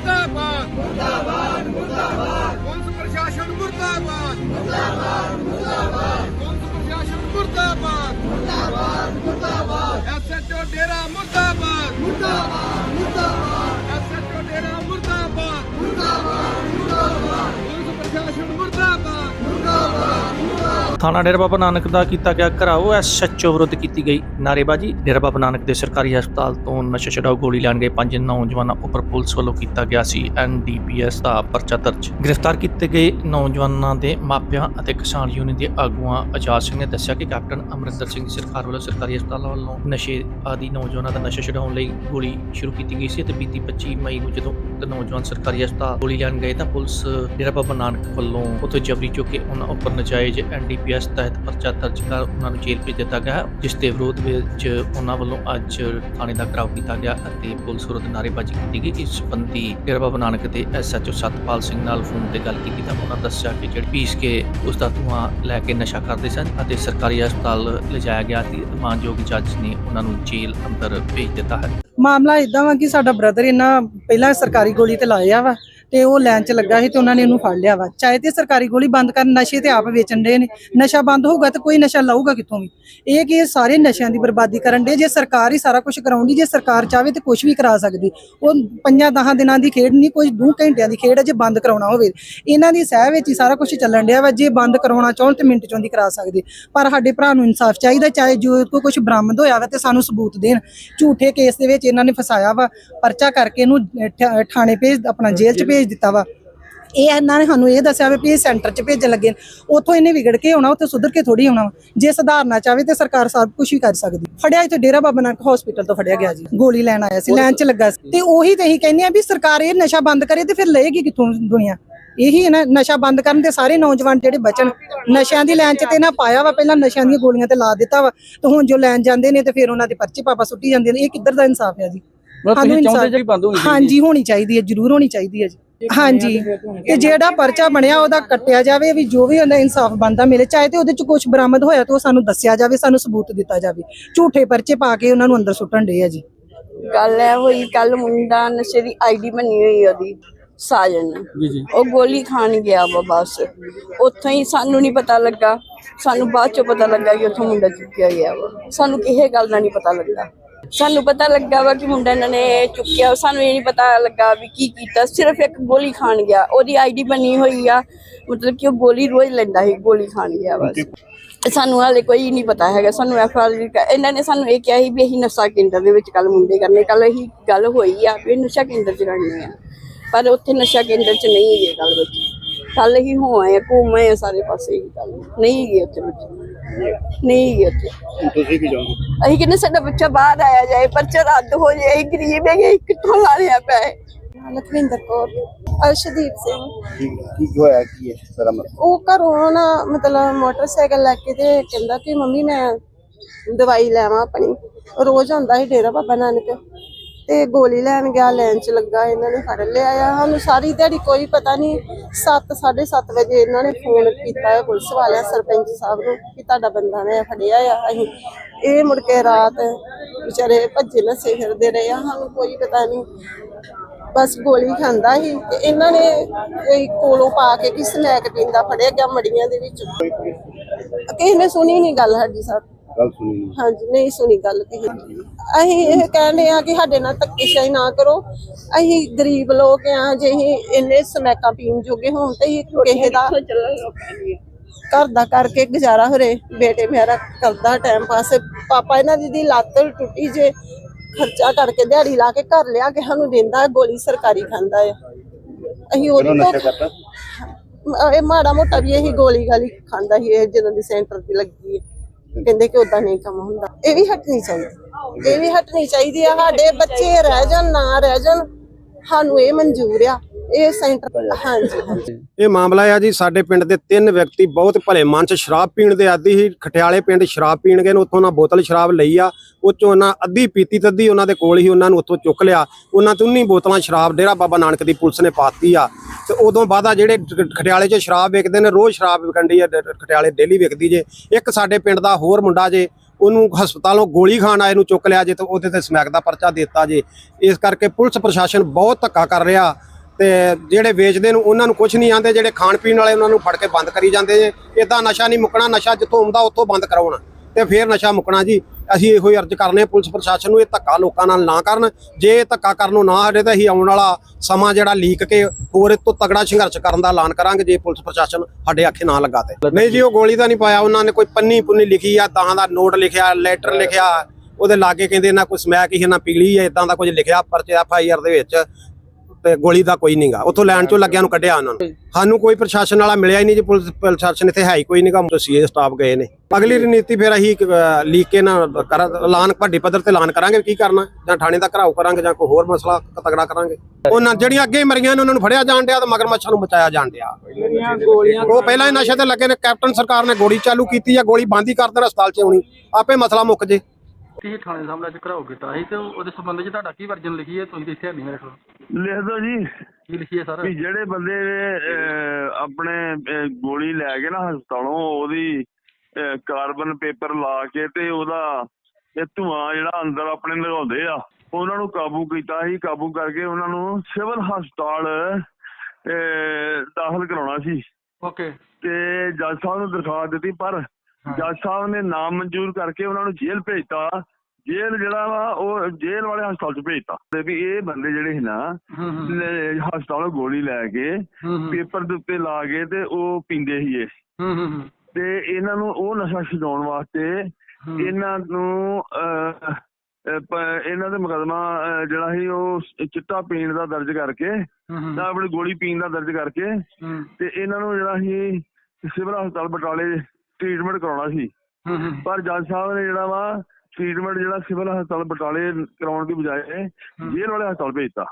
ਮੁਰਦਾਬਾਦ। ਮੁਰਦਾਬਾਦ ਮੁਰਦਾਬਾਦ ਪੁਲਿਸ ਪ੍ਰਸ਼ਾਸਨ ਮੁਰਦਾਬਾਦ। ਮੁਰਦਾਬਾਦ ਮੁਰਦਾਬਾਦ ਪੁਲਿਸ ਪ੍ਰਸ਼ਾਸਨ ਮੁਰਦਾਬਾਦ। ਮੁਰਦਾਬਾਦ ਮੁਰਦਾਬਾਦ ਐਸਐਚਓ ਡੇਰਾ ਮੁਰਦਾਬਾਦ ਮੁਰਦਾਬਾਦ ਮੁਰਦਾਬਾਦ। ਥਾਣਾ ਡੇਰਾ ਬਾਬਾ ਨਾਨਕ ਦਾ ਕੀਤਾ ਗਿਆ ਘਰਾਓ। ਐਸਐਚਓ ਵਿਰੁੱਧ ਕੀਤੀ ਗਈ ਨਾਰੇਬਾਜ਼ੀ ਡੇਰਾ ਬਾਬਾ ਨਾਨਕ ਦੇ ਸਰਕਾਰੀ ਹਸਪਤਾਲ ਤੋਂ ਨਸ਼ਾ ਛਡਾਊ ਗੋਲੀ ਲੈਣ ਗਏ ਪੰਜ ਨੌਜਵਾਨਾਂ ਉੱਪਰ ਪੁਲਿਸ ਵੱਲੋਂ ਕੀਤਾ ਗਿਆ ਸੀ ਐਨਡੀਪੀਐਸ ਦਾ ਪਰਚਾ ਦਰਜ। ਗ੍ਰਿਫਤਾਰ ਕੀਤੇ ਗਏ ਨੌਜਵਾਨਾਂ ਦੇ ਮਾਪਿਆਂ ਅਤੇ ਕਿਸਾਨ ਯੂਨੀਅਨ ਦੇ ਆਗੂਆਂ ਆਜ਼ਾਦ ਸਿੰਘ ਨੇ ਦੱਸਿਆ ਕਿ ਕੈਪਟਨ ਅਮਰਿੰਦਰ ਸਿੰਘ ਦੀ ਸਰਕਾਰ ਵੱਲੋਂ ਸਰਕਾਰੀ ਹਸਪਤਾਲਾਂ ਵੱਲੋਂ ਨਸ਼ੇ ਆਦੀ ਨੌਜਵਾਨਾਂ ਦਾ ਨਸ਼ਾ ਛਡਾਉਣ ਲਈ ਗੋਲੀ ਸ਼ੁਰੂ ਕੀਤੀ ਗਈ ਸੀ ਅਤੇ ਬੀਤੀ 25 ਮਈ ਨੂੰ ਜਦੋਂ ਉਕਤ ਨੌਜਵਾਨ ਸਰਕਾਰੀ ਹਸਪਤਾਲ ਗੋਲੀ ਲੈਣ ਗਏ ਤਾਂ ਪੁਲਿਸ ਡੇਰਾ ਬਾਬਾ ਨਾਨਕ ਵੱਲੋਂ ਉੱਥੇ ਜਬਰੀ ਚੁੱਕ ਕੇ ਉਹਨਾਂ ਉੱਪਰ ਨਜਾਇਜ਼ ਐਨਡੀਪੀਐਸ ਤਹਿਤ ਪਰਚਾ ਦਰਜ ਕਰ ਉਹਨਾਂ ਨੂੰ ਜੇਲ੍ਹ ਭੇਜ ਦਿੱਤਾ ਗਿਆ ਜਿਸ ਦੇ ਵਿਰੋਧ ਵਿੱਚ ਉਹਨਾਂ ਵੱਲੋਂ ਅੱਜ ਥਾਣੇ ਦਾ ਘਰਾਓ ਕੀਤਾ ਗਿਆ ਅਤੇ ਪੁਲਿਸ ਵਿਰੁੱਧ ਨਾਅਰੇਬਾਜ਼ੀ ਕੀਤੀ ਗਈ। ਇਸ ਸੰਬੰਧੀ ਡੇਰਾ ਬਾਬਾ ਨਾਨਕ ਦੇ ਐਸਐਚਓ ਸਤਪਾਲ ਸਿੰਘ ਨਾਲ ਫੋਨ ਤੇ ਗੱਲ ਕੀਤੀ ਤਾਂ ਉਹਨਾਂ ਦੱਸਿਆ ਕਿ ਜਿਹੜੀ ਪੀਸ ਕੇ ਉਸ ਦਾ ਧੂੰਆਂ ਲੈ ਕੇ ਨਸ਼ਾ ਕਰਦੇ ਸਨ ਅਤੇ ਸਰਕਾਰੀ ਹਸਪਤਾਲ ਲਿਜਾਇਆ ਗਿਆ ਸੀ। ਮਾਨਯੋਗ ਜੱਜ ਨੇ ਉਹਨਾਂ ਨੂੰ ਜੇਲ੍ਹ ਅੰਦਰ ਭੇਜ ਦਿੱਤਾ ਹੈ। ਮਾਮਲਾ ਇਦਾਂ ਵਾ ਕਿ ਸਾਡਾ ਬ੍ਰਦਰ ਇਹਨਾਂ ਪਹਿਲਾਂ ਸਰਕਾਰੀ ਗੋਲੀ ਤੇ ਲਾਇਆ ਵਾ ਤੇ ਉਹ ਲੈਣ 'ਚ ਲੱਗਾ ਸੀ ਤੇ ਉਹਨਾਂ ਨੇ ਉਹਨੂੰ ਫੜ ਲਿਆ ਵਾ। ਚਾਹੇ ਤੇ ਸਰਕਾਰੀ ਗੋਲੀ ਬੰਦ ਕਰਨ ਨਸ਼ੇ ਤੇ ਆਪ ਵੇਚਣ ਦੇ ਨੇ। ਨਸ਼ਾ ਬੰਦ ਹੋਊਗਾ ਤਾਂ ਕੋਈ ਨਸ਼ਾ ਲਾਊਗਾ ਕਿੱਥੋਂ ਵੀ? ਇਹ ਕਿ ਇਹ ਸਾਰੇ ਨਸ਼ਿਆਂ ਦੀ ਬਰਬਾਦੀ ਕਰਨ ਦੇ ਜੇ ਸਰਕਾਰ ਹੀ ਸਾਰਾ ਕੁਝ ਕਰਾਉਂਦੀ ਜੇ ਸਰਕਾਰ ਚਾਹਵੇ ਤੇ ਕੁਝ ਵੀ ਕਰਾ ਸਕਦੀ। ਉਹ ਪੰਜਾਂ ਦਹਾਂ ਦਿਨਾਂ ਦੀ ਖੇਡ ਨਹੀਂ ਕੋਈ ਦੋ ਘੰਟਿਆਂ ਦੀ ਖੇਡ ਹੈ ਜੇ ਬੰਦ ਕਰਾਉਣਾ ਹੋਵੇ। ਇਹਨਾਂ ਦੀ ਸਹਿ ਵਿੱਚ ਹੀ ਸਾਰਾ ਕੁਝ ਚੱਲਣ ਡਿਆ ਵਾ। ਜੇ ਬੰਦ ਕਰਾਉਣਾ ਚਾਹੁਣ ਤੇ ਮਿੰਟ ਚੋਂ ਦੀ ਕਰਾ ਸਕਦੇ। ਪਰ ਸਾਡੇ ਭਰਾ ਨੂੰ ਇਨਸਾਫ ਚਾਹੀਦਾ ਚਾਹੇ ਜੋ ਕੋਈ ਕੁਝ ਬਰਾਮਦ ਹੋਇਆ ਵਾ ਤੇ ਸਾਨੂੰ ਸਬੂਤ ਦੇਣ। ਝੂਠੇ ਕੇਸ ਦੇ ਵਿੱਚ ਇਹਨਾਂ ਨੇ ਫਸਾਇਆ ਵਾ। ਪਰਚਾ ਕਰਕੇ ਇਹਨੂੰ ਅਹ, ਠਾ- ਥਾਣੇ ਭੇਜ ਆਪਣਾ ਜੇਲ੍ਹ 'ਚ ਭੇਜ ਦਿੱਤਾ ਵਾ। ਇਹ ਇਹਨਾਂ ਨੇ ਸਾਨੂੰ ਇਹ ਦੱਸਿਆ ਵਾ ਇਹ ਸੈਂਟਰ 'ਚ ਭੇਜਣ ਲੱਗੇ। ਉੱਥੋਂ ਇਹਨੇ ਵਿਗੜ ਕੇ ਆਉਣਾ ਉੱਥੇ ਸੁਧਰ ਕੇ ਥੋੜੀ ਆਉਣਾ। ਜੇ ਸੁਧਾਰਨਾ ਚਾਹਵੇ ਤੇ ਸਰਕਾਰ ਸਭ ਕੁਝ ਵੀ ਕਰ ਸਕਦੀ। ਫੜਿਆ ਇੱਥੇ ਡੇਰਾ ਬਾਬਾ ਨਾਨਕ ਹਸਪੀਟਲ ਤੋਂ ਫੜਿਆ ਗਿਆ ਜੀ। ਗੋਲੀ ਲੈਣ ਆਇਆ ਸੀ ਲੈਣ 'ਚ ਲੱਗਾ ਸੀ। ਤੇ ਉਹੀ ਤੇ ਅਸੀਂ ਕਹਿੰਦੇ ਆ ਵੀ ਸਰਕਾਰ ਇਹ ਨਸ਼ਾ ਬੰਦ ਕਰੇ ਤੇ ਫਿਰ ਲਏਗੀ ਕਿੱਥੋਂ ਦੁਨੀਆ? ਇਹੀ ਹੈ ਨਾ ਨਸ਼ਾ ਬੰਦ ਕਰਨ ਤੇ ਸਾਰੇ ਨੌਜਵਾਨ ਜਿਹੜੇ ਬਚਣ ਨਸ਼ਿਆਂ ਦੀ ਲਾਈਨ 'ਚ ਤੇ ਨਾ ਪਾਇਆ ਵਾ ਪਹਿਲਾਂ ਨਸ਼ਿਆਂ ਦੀਆਂ ਗੋਲੀਆਂ ਤੇ ਲਾ ਦਿੱਤਾ ਵਾ। ਤੇ ਹੁਣ ਜੋ ਲੈਣ ਜਾਂਦੇ ਨੇ ਤੇ ਫਿਰ ਉਹਨਾਂ ਦੇ ਪਰਚੇ ਪਾਪਾ ਸੁੱਟੀ ਜਾਂਦੇ ਨੇ। ਇਹ ਕਿੱਧਰ ਦਾ ਇਨਸਾਫ ਹੈ ਜੀ? ਹਾਂਜੀ ਹੋਣੀ ਚਾਹੀਦੀ ਹੈ ਜ਼ਰੂਰ ਹੋਣੀ ਚਾਹੀਦੀ ਹੈ ਜੀ। ਹਾਂਜੀ। ਤੇ ਜਿਹੜਾ ਪਰਚਾ ਬਣਿਆ ਉਹਦਾ ਕੱਟਿਆ ਜਾਵੇ ਵੀ ਜੋ ਵੀ ਉਹਦਾ ਇਨਸਾਫ ਬਣਦਾ ਮਿਲੇ ਚਾਹੇ ਤੇ ਉਹਦੇ ਚ ਕੁਝ ਬਰਾਮਦ ਹੋਇਆ ਤੇ ਉਹ ਸਾਨੂੰ ਦੱਸਿਆ ਜਾਵੇ ਸਾਨੂੰ ਸਬੂਤ ਦਿੱਤਾ ਜਾਵੇ। ਝੂਠੇ ਪਰਚੇ ਪਾ ਕੇ ਉਹਨਾਂ ਨੂੰ ਅੰਦਰ ਸੁੱਟਣ ਦੇ ਆ ਜੀ। ਗੱਲ ਹੈ ਹੋਈ ਕੱਲ ਮੁੰਡਾ ਨਸ਼ੇ ਦੀ ਆਈਡੀ ਬਣੀ ਹੋਈ ਉਹਦੀ ਸਾਜਨ। ਜੀ ਜੀ। ਉਹ ਗੋਲੀ ਖਾਣ ਗਿਆ ਵਾ ਬਸ। ਉੱਥੋਂ ਹੀ ਸਾਨੂੰ ਨਹੀਂ ਪਤਾ ਲੱਗਾ। ਸਾਨੂੰ ਬਾਅਦ ਚੋਂ ਪਤਾ ਲੱਗਾ ਕਿ ਉੱਥੋਂ ਮੁੰਡਾ ਚੁੱਕਿਆ ਗਿਆ ਵਾ। ਸਾਨੂੰ ਕਿਸੇ ਗੱਲ ਦਾ ਨਹੀਂ ਪਤਾ ਲੱਗਾ। ਸਾਨੂੰ ਪਤਾ ਲੱਗਾ ਵਾ ਕਿ ਮੁੰਡਾ ਇਹਨਾਂ ਨੇ ਚੁੱਕਿਆ। ਸਾਨੂੰ ਇਹ ਨਹੀਂ ਪਤਾ ਲੱਗਾ ਵੀ ਕੀ ਕੀਤਾ। ਸਿਰਫ ਇੱਕ ਗੋਲੀ ਖਾਣ ਗਿਆ। ਉਹਦੀ ਆਈਡੀ ਬਣੀ ਹੋਈ ਆ। ਮਤਲਬ ਕਿ ਉਹ ਗੋਲੀ ਰੋਜ਼ ਲੈਂਦਾ ਸੀ ਗੋਲੀ ਖਾਣ ਗਿਆ ਬਸ। ਸਾਨੂੰ ਹਾਲੇ ਕੋਈ ਨਹੀਂ ਪਤਾ ਹੈਗਾ। ਸਾਨੂੰ ਐਫ ਆਰ ਇਹਨਾਂ ਨੇ ਸਾਨੂੰ ਇਹ ਕਿਹਾ ਸੀ ਵੀ ਅਸੀਂ ਨਸ਼ਾ ਕੇਂਦਰ ਦੇ ਵਿੱਚ ਕੱਲ ਮੁੰਡੇ ਕਰਨੇ। ਕੱਲ ਇਹੀ ਗੱਲ ਹੋਈ ਆ ਵੀ ਨਸ਼ਾ ਕੇਂਦਰ ਚ ਕਰਨੀ ਆ। ਪਰ ਉੱਥੇ ਨਸ਼ਾ ਕੇਂਦਰ ਚ ਨਹੀਂ ਗਏ ਕੱਲ ਬੱਚੇ ਕੱਲ ਹੀ ਹੋ ਆਏ ਆ, ਘੁੰਮ ਆ ਸਾਰੇ ਪਾਸੇ ਹੀ ਕੱਲ ਨਹੀਂ ਗਏ ਉੱਥੇ ਬੱਚੇ ਨਹੀਂ ਗਏ ਉੱਥੇ। ਤੁਸੀਂ ਕੀ ਚਾਹੁੰਦੇ ਅਸੀਂ ਕਹਿੰਦੇ ਸਾਡਾ ਬੱਚਾ ਬਾਹਰ ਆਇਆ ਜਾਏ ਪਰਚਾ ਰੱਦ ਹੋ ਜਾਏ ਅਸੀਂ ਗਰੀਬ ਹੈਗੇ ਕਿੱਥੋਂ ਲਾਣਿਆ ਪਏ ਲਖਵਿੰਦਰ ਕੌਰ ਅਰਸ਼ਦੀਪ ਸਿੰਘ। ਕੀ ਕੀ ਹੋਇਆ ਕੀ ਹੈ ਸਾਰਾ ਮਤਲਬ ਉਹ ਘਰੋਂ ਨਾ ਮਤਲਬ ਮੋਟਰਸਾਈਕਲ ਲੈ ਕੇ ਤੇ ਕਹਿੰਦਾ ਕਿ ਮੰਮੀ ਮੈਂ ਦਵਾਈ ਲੈਵਾਂ ਆਪਣੀ। ਰੋਜ਼ ਆਉਂਦਾ ਸੀ ਡੇਰਾ ਬਾਬਾ ਨਾਨਕ। ਤੇ ਗੋਲੀ ਲੈਣ ਗਿਆ, ਲੈਣ ਚ ਲੱਗਾ, ਇਹਨਾਂ ਨੇ ਫੜ ਲਿਆ ਆ। ਸਾਨੂੰ ਸਾਰੀ ਦਿਹਾੜੀ ਕੋਈ ਪਤਾ ਨਹੀਂ 7 7:30 ਵਜੇ ਇਹਨਾਂ ਨੇ ਫੋਨ ਕੀਤਾ ਪੁਲਿਸ ਵਾਲਿਆਂ, ਸਰਪੰਚ ਸਾਹਿਬ ਨੂੰ ਕਿ ਤੁਹਾਡਾ ਬੰਦਾ ਨੇ ਫੜਿਆ ਆ। ਅਸੀਂ ਇਹ ਮੁੜ ਕੇ ਰਾਤ ਵਿਚਾਰੇ ਭੱਜੇ ਨਸੇ ਫਿਰਦੇ ਰਹੇ ਆ, ਸਾਨੂੰ ਕੋਈ ਪਤਾ ਨਹੀਂ। ਬਸ ਗੋਲੀ ਖਾਂਦਾ ਸੀ ਤੇ ਇਹਨਾਂ ਨੇ ਕੋਈ ਕੋਲੋਂ ਪਾ ਕੇ ਕਿ ਸਮੈਕ ਪੀਂਦਾ ਫੜਿਆ ਗਿਆ ਮੜੀਆਂ ਦੇ ਵਿੱਚ। ਕਿਸੇ ਨੇ ਸੁਣੀ ਨਹੀਂ ਗੱਲ ਸਾਡੀ ਸਰ। ਗੱਲ ਸੁਣੀ। ਹਾਂਜੀ ਨਹੀਂ ਸੁਣੀ ਗੱਲ ਕਿਸੇ ਦੀ ਅਸੀਂ ਇਹ ਕਹਿੰਦੇ ਆ ਕਿ ਸਾਡੇ ਨਾਲ ਧੱਕੇਸ਼ਾਹੀ ਨਾ ਕਰੋ। ਅਸੀਂ ਗਰੀਬ ਲੋਕ ਆ ਜੇ ਅਸੀਂ ਇੰਨੇ ਸਮੈਕਾਂ ਪੀਣ ਜੋਗੇ ਹੋਣ ਤੇ ਅਸੀਂ ਕਿਸੇ ਦਾ ਘਰ ਦਾ ਕਰਕੇ ਗੁਜ਼ਾਰਾ ਹੋਰੇ ਬੇਟੇ ਮੇਰਾ ਕਰਦਾ ਟਾਈਮ ਪਾਸ ਪਾਪਾ ਇਹਨਾਂ ਦੀ ਦੀ ਲੱਤ ਟੁੱਟੀ ਜੇ ਖਰਚਾ ਕਰਕੇ ਦਿਹਾੜੀ ਲਾ ਕੇ ਘਰ ਲਿਆ ਕੇ ਸਾਨੂੰ ਦਿੰਦਾ ਗੋਲੀ ਸਰਕਾਰੀ ਖਾਂਦਾ ਆ ਅਸੀਂ ਇਹ ਮਾੜਾ ਮੋਟਾ ਵੀ ਇਹੀ ਗੋਲੀ ਗਾਲੀ ਖਾਂਦਾ ਸੀ ਇਹ ਜਦੋਂ ਦੀ ਸੈਂਟਰ ਤੇ ਲੱਗੀ ਹੈ। ਕਹਿੰਦੇ ਕਿ ਉਦਾਂ ਨਹੀਂ ਕੰਮ ਹੁੰਦਾ। ਇਹ ਵੀ ਹਟਣੀ ਚਾਹੀਦੀ। ਇਹ ਵੀ ਹਟਣੀ ਚਾਹੀਦੀ ਆ, ਸਾਡੇ ਬੱਚੇ ਰਹਿ ਜਾਣ, ਨਾ ਰਹਿ ਜਾਣ। ਸਾਨੂੰ ਇਹ ਮਨਜ਼ੂਰ ਆ, ਇਹ ਸੈਂਟਰ ਹਾਂਜੀ ਹਾਂਜੀ। ਇਹ ਮਾਮਲਾ ਆ ਜੀ, ਸਾਡੇ ਪਿੰਡ ਦੇ ਤਿੰਨ ਵਿਅਕਤੀ ਬਹੁਤ ਭਲੇ ਮਨ ਚ ਸ਼ਰਾਬ ਪੀਣ ਦੇ ਆਦੀ ਸੀ। ਖਟਿਆਲੇ ਪਿੰਡ ਸ਼ਰਾਬ ਪੀਣ ਗਏ ਨੇ, ਉੱਥੋਂ ਉਹਨਾਂ ਬੋਤਲ ਸ਼ਰਾਬ ਲਈ ਆ। ਉਹ ਚੋਂ ਉਹਨਾਂ ਅੱਧੀ ਪੀਤੀ ਤੱਦੀ ਉਹਨਾਂ ਦੇ ਕੋਲ ਹੀ ਉਹਨਾਂ ਨੂੰ ਉੱਥੋਂ ਚੁੱਕ ਲਿਆ। ਉਹਨਾਂ ਤੋਂ 19 ਬੋਤਲਾਂ ਸ਼ਰਾਬ, ਡੇਰਾ ਬਾਬਾ ਨਾਨਕ ਦੀ ਪੁਲਿਸ ਨੇ ਪਾਤੀ ਆ। ਤੇ ਉਦੋਂ ਬਾਅਦ ਆ ਜਿਹੜੇ ਖਟਿਆਲੇ 'ਚ ਸ਼ਰਾਬ ਵੇਚਦੇ ਨੇ, ਰੋਜ਼ ਸ਼ਰਾਬ ਵਿਕੰਡੀ ਆ ਖਟਿਆਲੇ ਡੇਲੀ ਵਿਕਦੀ ਜੇ। ਇੱਕ ਸਾਡੇ ਪਿੰਡ ਦਾ ਹੋਰ ਮੁੰਡਾ ਜੇ ਉਹਨੂੰ ਹਸਪਤਾਲੋਂ ਗੋਲੀ ਖਾਣ ਆਏ ਨੂੰ ਚੁੱਕ ਲਿਆ ਜੇ ਤੇ ਉਹਦੇ ਤੇ ਸਮੈਕ ਦਾ ਪਰਚਾ ਦਿੱਤਾ ਜੇ। ਇਸ ਕਰਕੇ ਪੁਲਿਸ ਪ੍ਰਸ਼ਾਸਨ ਬਹੁਤ ਧੱਕਾ ਕਰ ਰਿਹਾ ਤੇ ਜਿਹੜੇ ਵੇਚਦੇ ਨੂੰ ਉਹਨਾਂ ਨੂੰ ਕੁਝ ਨਹੀਂ ਆਂਦੇ, ਜਿਹੜੇ ਖਾਣ ਪੀਣ ਵਾਲੇ ਉਹਨਾਂ ਨੂੰ ਫੜ ਕੇ ਬੰਦ ਕਰੀ ਜਾਂਦੇ ਜੇ। ਇਦਾਂ ਨਸ਼ਾ ਨਹੀਂ ਮੁੱਕਣਾ, ਨਸ਼ਾ ਜਿੱਥੋਂ ਆਉਂਦਾ ਉੱਥੋਂ ਬੰਦ ਕਰਾਉਣਾ। ਤੇ ਫੇਰ ਨਸ਼ਾ ਮੁੱਕਣਾ ਜੀ। ਅਸੀਂ ਇਹੋ ਹੀ ਅਰਜ਼ ਕਰਨੇ ਪੁਲਿਸ ਪ੍ਰਸ਼ਾਸਨ ਨੂੰ ਇਹ ਧੱਕਾ ਲੋਕਾਂ ਨਾਲ ਨਾ ਕਰਨ। ਜੇ ਇਹ ਧੱਕਾ ਕਰਨੋਂ ਨਾ ਹਟੇ ਤਾਂ ਅਸੀਂ ਆਉਣ ਵਾਲਾ ਸਮਾਂ ਜਿਹੜਾ ਲੀਕ ਕੇ ਹੋਰ ਇਹ ਤੋਂ ਤਗੜਾ ਸੰਘਰਸ਼ ਕਰਨ ਦਾ ਐਲਾਨ ਕਰਾਂਗੇ ਜੇ ਪੁਲਿਸ ਪ੍ਰਸ਼ਾਸਨ ਸਾਡੇ ਆਖੇ ਨਾ ਲੱਗਾ ਤੇ ਨਹੀਂ ਜੀ ਉਹ ਗੋਲੀ ਤਾਂ ਨਹੀਂ ਪਾਇਆ ਉਹਨਾਂ ਨੇ ਕੋਈ ਪੰਨੀ ਪੁੰਨੀ ਲਿਖੀ ਆ ਤਾਂ ਦਾ ਨੋਟ ਲਿਖਿਆ ਲੈਟਰ ਲਿਖਿਆ ਉਹਦੇ ਲਾਗੇ ਕਹਿੰਦੇ ਇਹਨਾਂ ਕੋਈ ਸਮੈਕ ਹੀ ਨਾ ਪੀਲੀ ਹੈ ਇਦਾਂ ਦਾ ਕੁਝ ਲਿਖਿਆ ਪਰਚੇ ਐਫ ਆਈ ਆਰ ਦੇ ਵਿੱਚ। ਤੇ ਗੋਲੀ ਦਾ ਕੋਈ ਨਹੀਂਗਾ ਉੱਥੋਂ ਲੈਣ ਚੋਂ ਲੱਗਿਆ ਨੂੰ ਕੱਢਿਆ ਉਹਨਾਂ ਨੂੰ। ਸਾਨੂੰ ਕੋਈ ਪ੍ਰਸ਼ਾਸਨ ਵਾਲਾ ਮਿਲਿਆ ਹੀ ਨਹੀਂ ਜੀ ਪੁਲਿਸ ਪ੍ਰਸ਼ਾਸਨ ਇੱਥੇ ਹੈ ਹੀ ਕੋਈ ਨਹੀਂਗਾ ਸੀਏ ਸਟਾਫ ਗਏ ਨੇ। ਅਗਲੀ ਰਣਨੀਤੀ ਫਿਰ ਅਸੀਂ ਲੀਕ ਕੇ ਨਾ ਕਰ ਐਲਾਨ ਵੱਡੇ ਪੱਧਰ ਤੇ ਐਲਾਨ ਕਰਾਂਗੇ ਕੀ ਕਰਨਾ। ਜਾਂ ਥਾਣੇ ਦਾ ਘਰਾਓ ਕਰਾਂਗੇ ਜਾਂ ਕੋਈ ਹੋਰ ਮਸਲਾ ਤਗੜਾ ਕਰਾਂਗੇ। ਉਹਨਾਂ ਜਿਹੜੀਆਂ ਅੱਗੇ ਮਰੀਆਂ ਨੇ ਉਹਨਾਂ ਨੂੰ ਫੜਿਆ ਜਾਣ ਡਿਆ ਤੇ ਮਗਰਮੱਛਾਂ ਨੂੰ ਬਚਾਇਆ ਜਾਣ ਡਿਆ। ਉਹ ਪਹਿਲਾਂ ਹੀ ਨਸ਼ੇ ਤੇ ਲੱਗੇ ਨੇ। ਕੈਪਟਨ ਸਰਕਾਰ ਨੇ ਗੋਲੀ ਚਾਲੂ ਕੀਤੀ ਆ ਗੋਲੀ ਬੰਦ ਹੀ ਕਰ ਦੇਣਾ ਹਸਪਤਾਲ 'ਚ ਆਉਣੀ ਆਪੇ ਮਸਲਾ ਮੁੱਕ ਜੇ। ਕੀ ਥਾਣੇ ਸਾਹਮਣੇ ਅੱਜ ਘਰਾਓ ਕੀਤਾ। ਸੀ ਤੇ ਉਹਦੇ ਸੰਬੰਧ 'ਚ ਤੁਹਾਡਾ ਕੀ ਵਰਜਨ ਲਿਖੀ ਹੈ ਤੁਸੀਂ ਇੱਥੇ ਨਹੀਂ ਮੇਰੇ ਕੋਲ। ਲਿਖ ਦੋ ਜੀ। ਕੀ ਲਿਖੀ ਹੈ ਸਰ? ਵੀ ਜਿਹੜੇ ਬੰਦੇ ਅਹ, ਆਪਣੇ ਅਹ, ਗੋਲੀ ਲੈ ਕੇ ਨਾ ਹਸਪਤਾਲੋਂ ਉਹਦੀ ਅਹ, ਕਾਰਬਨ ਪੇਪਰ ਲਾ ਕੇ ਤੇ ਉਹਦਾ ਇਹ ਧੂਆਂ ਜਿਹੜਾ ਅੰਦਰ ਆਪਣੇ ਲਗਾਉਂਦੇ ਆ ਉਹਨਾਂ ਨੂੰ ਕਾਬੂ ਕੀਤਾ। ਸੀ ਕਾਬੂ ਕਰਕੇ ਉਹਨਾਂ ਨੂੰ ਸਿਵਲ ਹਸਪਤਾਲ ਅਹ, ਦਾਖਲ ਕਰਾਉਣਾ ਸੀ। ਓਕੇ। ਤੇ ਜੱਜ ਸਾਹਿਬ ਨੂੰ ਦਰਖਾਸਤ ਦਿੱਤੀ ਪਰ ਜੱਜ ਸਾਹਿਬ ਨੇ ਨਾਮ ਮਨਜ਼ੂਰ ਕਰਕੇ ਉਹਨਾਂ ਨੂੰ ਜੇਲ੍ਹ ਭੇਜਤਾ। ਜੇਲ੍ਹ ਜਿਹੜਾ ਵਾ ਉਹ ਜੇਲ੍ਹ ਵਾਲੇ ਹਸਪਤਾਲ ਚ ਭੇਜਤਾ। ਤੇ ਵੀ ਇਹ ਬੰਦੇ ਜਿਹੜੇ ਸੀ ਨਾ ਹਸਪਤਾਲੋਂ ਗੋਲੀ ਲੈ ਕੇ ਪੇਪਰ ਦੇ ਉੱਤੇ ਲਾ ਕੇ ਤੇ ਉਹ ਪੀਂਦੇ ਸੀ ਇਹ। ਤੇ ਇਹਨਾਂ ਨੂੰ ਉਹ ਨਸ਼ਾ ਛਡਾਉਣ ਵਾਸਤੇ ਇਹਨਾਂ ਨੂੰ ਇਹਨਾਂ ਦੇ ਮੁਕਦਮਾ ਜਿਹੜਾ ਸੀ ਉਹ ਚਿੱਟਾ ਪੀਣ ਦਾ ਦਰਜ ਕਰਕੇ ਤਾਂ ਆਪਣੀ ਗੋਲੀ ਪੀਣ ਦਾ ਦਰਜ ਕਰਕੇ ਤੇ ਇਹਨਾਂ ਨੂੰ ਜਿਹੜਾ ਸੀ ਸਿਵਲ ਹਸਪਤਾਲ ਬਟਾਲੇ ਟ੍ਰੀਟਮੈਂਟ ਕਰਾਉਣਾ ਸੀ। ਪਰ ਜੱਜ ਸਾਹਿਬ ਨੇ ਜਿਹੜਾ ਵਾ ਟ੍ਰੀਟਮੈਂਟ ਜਿਹੜਾ ਸਿਵਲ ਹਸਪਤਾਲ ਬਟਾਲੇ ਕਰਾਉਣ ਦੀ ਬਜਾਏ ਜੇਲ੍ਹ ਵਾਲੇ ਹਸਪਤਾਲ ਭੇਜਤਾ।